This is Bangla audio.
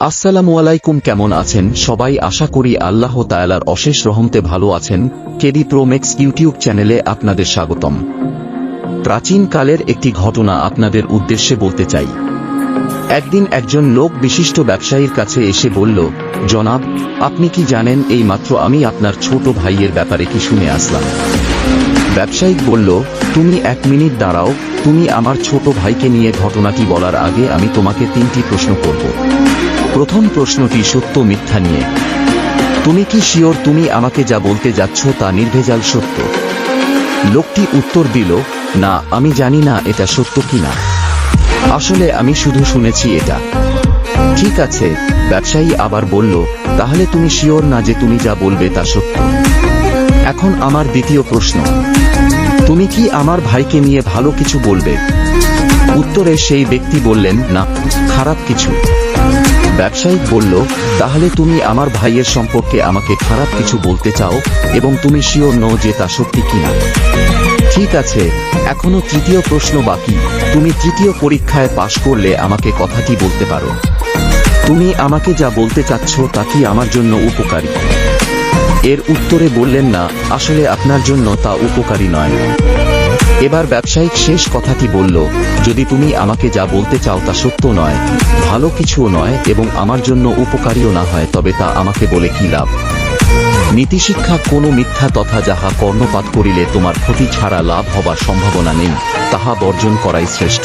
আসসালামু আলাইকুম, কেমন আছেন? সবাই আশা করি আল্লাহ তায়ালার অশেষ রহমতে ভালো আছেন। কেডি প্রোমেক্স ইউটিউব চ্যানেলে আপনাদের স্বাগতম। প্রাচীন কালের একটি ঘটনা আপনাদের উদ্দেশ্যে বলতে চাই। একদিন একজন লোক বিশিষ্ট ব্যবসায়ীর কাছে এসে বলল, জনাব, আপনি কি জানেন এই মাত্র আমি আপনার ছোট ভাইয়ের ব্যাপারে কি শুনে আসলাম? ব্যবসায়িক বলল তুমি এক মিনিট দাঁড়াও, তুমি আমার ছোট ভাইকে নিয়ে ঘটনাটি বলার আগে আমি তোমাকে তিনটি প্রশ্ন করব। প্রথম প্রশ্নটি সত্য মিথ্যা নিয়ে। তুমি কি শিওর তুমি আমাকে যা বলতে যাচ্ছ তা নির্ভেজাল সত্য? লোকটি উত্তর দিল, না, আমি জানি না এটা সত্য কি না আসলে আমি শুধু শুনেছি এটা। ঠিক আছে, ব্যবসায়ী আবার বলল, তাহলে তুমি শিওর না যে তুমি যা বলবে তা সত্য? এখন আমার দ্বিতীয় প্রশ্ন। তুমি কি আমার ভাইকে নিয়ে ভালো কিছু বলবে? উত্তরে সেই ব্যক্তি বললেন, না, খারাপ কিছু। ব্যবসায়িক বলল, তাহলে তুমি আমার ভাইয়ের সম্পর্কে আমাকে খারাপ কিছু বলতে চাও এবং তুমি শিওর নও যে তা সত্যি কিনা? ঠিক আছে, এখনও তৃতীয় প্রশ্ন বাকি। তুমি তৃতীয় পরীক্ষায় পাশ করলে আমাকে কথাটি বলতে পারো। তুমি আমাকে যা বলতে চাচ্ছ তা কি আমার জন্য উপকারী? এর উত্তরে বললেন না, আসলে আপনার জন্য তা উপকারী নয়। এবার ব্যবসায়িক শেষ কথাটি বলল, যদি তুমি আমাকে যা বলতে চাও তা সত্য নয়, ভালো কিছুও নয় এবং আমার জন্য উপকারীও না হয়, তবে তা আমাকে বলে কি লাভ? নীতিশিক্ষা কোনো মিথ্যা তথা যাহা কর্ণপাত করিলে তোমার ক্ষতি ছাড়া লাভ হবার সম্ভাবনা নেই, তাহা বর্জন করাই শ্রেষ্ঠ।